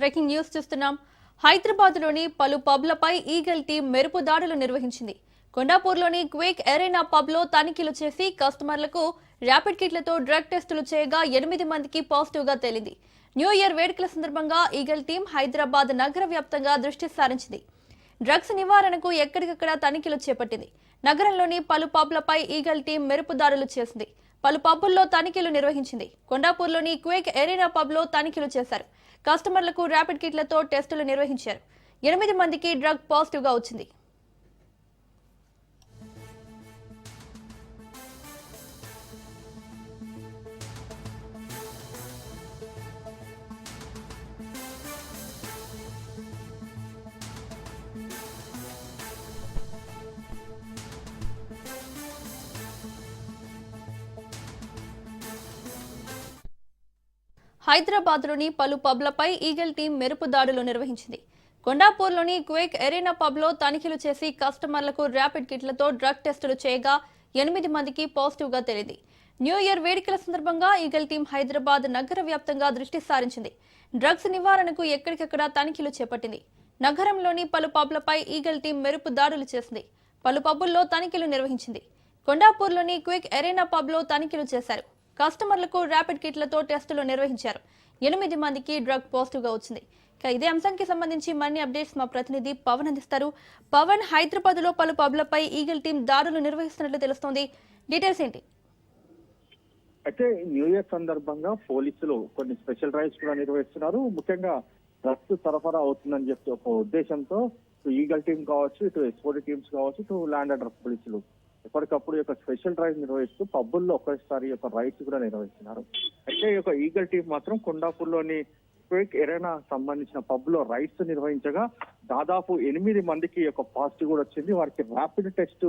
Breaking news చూస్తున్నాం. హైదరాబాద్లోని పలు పబ్లపై ఈగల్ టీం మెరుపు దాడులు నిర్వహించింది. కొండాపూర్లోని క్వేక్ ఎరేనా పబ్లో తనిఖీలు చేసి కస్టమర్లకు ర్యాపిడ్ కిట్లతో డ్రగ్ టెస్టులు చేయగా ఎనిమిది మందికి పాజిటివ్గా తేలింది. న్యూ ఇయర్ వేడుకల సందర్భంగా ఈగల్ టీం హైదరాబాద్ నగర వ్యాప్తంగా దృష్టి సారించింది. డ్రగ్స్ నివారణకు ఎక్కడికక్కడ తనిఖీలు చేపట్టింది. నగరంలోని పలు పబ్లపై ఈగల్ టీం మెరుపు దాడులు చేసింది. పలు పబ్బుల్లో తనిఖీలు నిర్వహించింది. కొండాపూర్లోని క్వేక్ ఎరీనా పబ్లో తనిఖీలు చేశారు. కస్టమర్లకు ర్యాపిడ్ కిట్లతో టెస్టులు నిర్వహించారు. ఎనిమిది మందికి డ్రగ్ పాజిటివ్గా వచ్చింది. హైదరాబాద్లోని పలు పబ్లపై ఈగల్ టీం మెరుపు దాడులు నిర్వహించింది. కొండాపూర్లోని క్వేక్ ఎరీనా పబ్లో తనిఖీలు చేసి కస్టమర్లకు ర్యాపిడ్ కిట్లతో డ్రగ్ టెస్టులు చేయగా ఎనిమిది మందికి పాజిటివ్గా తేలింది. న్యూ ఇయర్ వేడుకల సందర్భంగా ఈగల్ టీం హైదరాబాద్ నగర వ్యాప్తంగా దృష్టి సారించింది. డ్రగ్స్ నివారణకు ఎక్కడికక్కడ తనిఖీలు చేపట్టింది. నగరంలోని పలు పబ్లపై ఈగల్ టీం మెరుపు దాడులు చేసింది. పలు పబ్బుల్లో తనిఖీలు నిర్వహించింది. కొండాపూర్లోని క్విక్ ఎరేనా పబ్లో తనిఖీలు చేశారు. కస్టమర్లకు ర్యాపిడ్ కిట్లతో టెస్టులు నిర్వహించారు. ఎనిమిది మందికి డ్రగ్ పాజిటివ్గా వచ్చింది. ఇక ఇదే అంశానికి సంబంధించి మరిన్ని అప్డేట్స్ మా ప్రతినిధి పవన్ అందిస్తారు. పవన్ హైదరాబాద్లో పలు పబ్లపై ఈగల్ టీం దాడులు నిర్వహిస్తున్నట్లు తెలుస్తోంది. డీటెయిల్స్ ఏంటి? అయితే న్యూ ఇయర్ సందర్భంగా పోలీసులు కొన్ని స్పెషల్ డ్రైవ్స్ కూడా నిర్వహిస్తున్నారు. ముఖ్యంగా డ్రగ్స్ సరఫరా అవుతుందని చెప్పి ఒక ఉద్దేశంతో ఈగల్ టీం కావచ్చు ఇటు ఎస్పోర్ట్ టీమ్స్ కావచ్చు ఇటు ల్యాండ్ ఆర్డర్ పోలీసులు ఎప్పటికప్పుడు యొక్క స్పెషల్ డ్రైవ్ నిర్వహిస్తూ పబ్బుల్లో ఒకేసారి యొక్క రైడ్స్ కూడా నిర్వహిస్తున్నారు. అయితే ఈ యొక్క ఈగల్ టీం మాత్రం కొండాపూర్లోని క్విక్ ఎరేనా సంబంధించిన పబ్లో రైడ్స్ నిర్వహించగా దాదాపు ఎనిమిది మందికి యొక్క పాజిటివ్ కూడా వచ్చింది. వారికి ర్యాపిడ్ టెస్ట్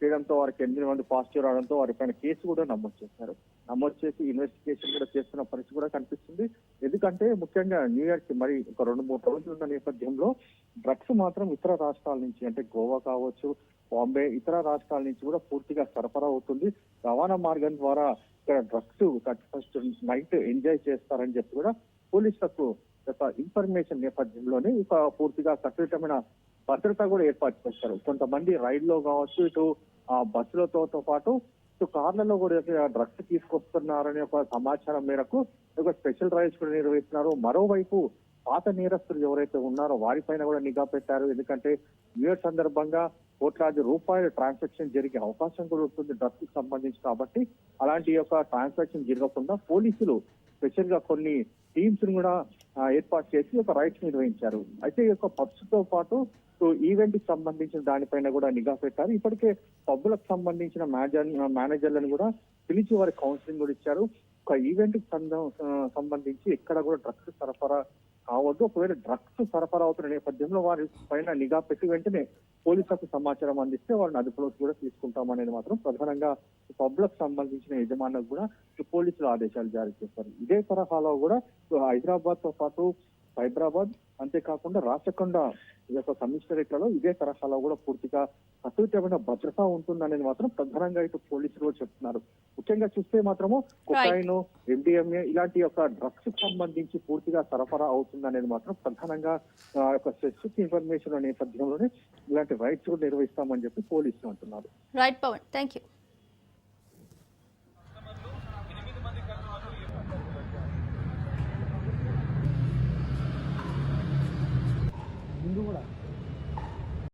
చేయడంతో వారికి ఎనిమిది మంది పాజిటివ్ రావడంతో వారిపైన కేసు కూడా నమోదు చేశారు. నమోదు చేసి ఇన్వెస్టిగేషన్ కూడా చేస్తున్న పరిస్థితి కూడా కనిపిస్తుంది. ఎందుకంటే ముఖ్యంగా న్యూ ఇయర్కి మరి ఒక రెండు మూడు రోజులు ఉన్న నేపథ్యంలో డ్రగ్స్ మాత్రం ఇతర రాష్ట్రాల నుంచి అంటే గోవా కావచ్చు బాంబే ఇతర రాష్ట్రాల నుంచి కూడా పూర్తిగా సరఫరా అవుతుంది. రవాణా మార్గం ద్వారా ఇక్కడ డ్రగ్స్ ఫస్ట్ నైట్ ఎంజాయ్ చేస్తారని చెప్పి కూడా పోలీసులకు ఒక ఇన్ఫర్మేషన్ నేపథ్యంలోనే ఒక పూర్తిగా కట్టుదిట్టమైన భద్రత కూడా ఏర్పాటు చేస్తారు కొంతమంది రైల్లో కావచ్చు ఇటు ఆ బస్సులతో పాటు ఇటు కార్లలో కూడా డ్రగ్స్ తీసుకొస్తున్నారనే ఒక సమాచారం మేరకు ఒక స్పెషల్ రైల్స్ కూడా నిర్వహిస్తున్నారు. మరోవైపు పాత నేరస్తులు ఎవరైతే ఉన్నారో వారిపైన కూడా నిఘా పెట్టారు. ఎందుకంటే న్యూ సందర్భంగా కోట్లాది రూపాయల ట్రాన్సాక్షన్ జరిగే అవకాశం కూడా ఉంటుంది డ్రగ్స్కి సంబంధించి కాబట్టి అలాంటి యొక్క ట్రాన్సాక్షన్ జరగకుండా పోలీసులు స్పెషల్గా కొన్ని టీమ్స్ కూడా ఏర్పాటు చేసి ఒక రైట్స్ నిర్వహించారు. అయితే ఈ యొక్క పబ్స్తో పాటు ఈవెంట్కి సంబంధించిన దానిపైన కూడా నిఘా పెట్టారు. ఇప్పటికే పబ్బులకు సంబంధించిన మేనేజర్ మేనేజర్లను కూడా పిలిచి వారి కౌన్సిలింగ్ కూడా ఇచ్చారు. ఒక ఈవెంట్కి సంబంధించి ఎక్కడ కూడా డ్రగ్స్ సరఫరా కావద్దు. ఒకవేళ డ్రగ్స్ సరఫరా అవుతున్న నేపథ్యంలో వారి పైన నిఘా పెట్టి వెంటనే పోలీసులకు సమాచారం అందిస్తే వారిని అదుపులోకి కూడా తీసుకుంటామనేది మాత్రం ప్రధానంగా పబ్లకు సంబంధించిన యజమానులకు కూడా పోలీసులు ఆదేశాలు జారీ చేస్తారు. ఇదే తరహాలో కూడా హైదరాబాద్తో పాటు హైదరాబాద్ అంతేకాకుండా రాచకొండ ఈ యొక్క కమిషనరేట్లలో ఇదే తరహాలో కూడా పూర్తిగా కట్టుదిట్టమైన భద్రత ఉంటుందనేది మాత్రం ప్రధానంగా ఇటు పోలీసులు చెప్తున్నారు. ముఖ్యంగా చూస్తే మాత్రము కొకాయిన్ ఎండిఎంఏ ఇలాంటి యొక్క డ్రగ్స్కి సంబంధించి పూర్తిగా సరఫరా అవుతుందనేది మాత్రం ప్రధానంగా యొక్క స్పెసిఫిక్ ఇన్ఫర్మేషన్ నేపథ్యంలోనే ఇలాంటి రైట్స్ కూడా నిర్వహిస్తామని చెప్పి పోలీసులు అంటున్నారు. Right Pawan thank you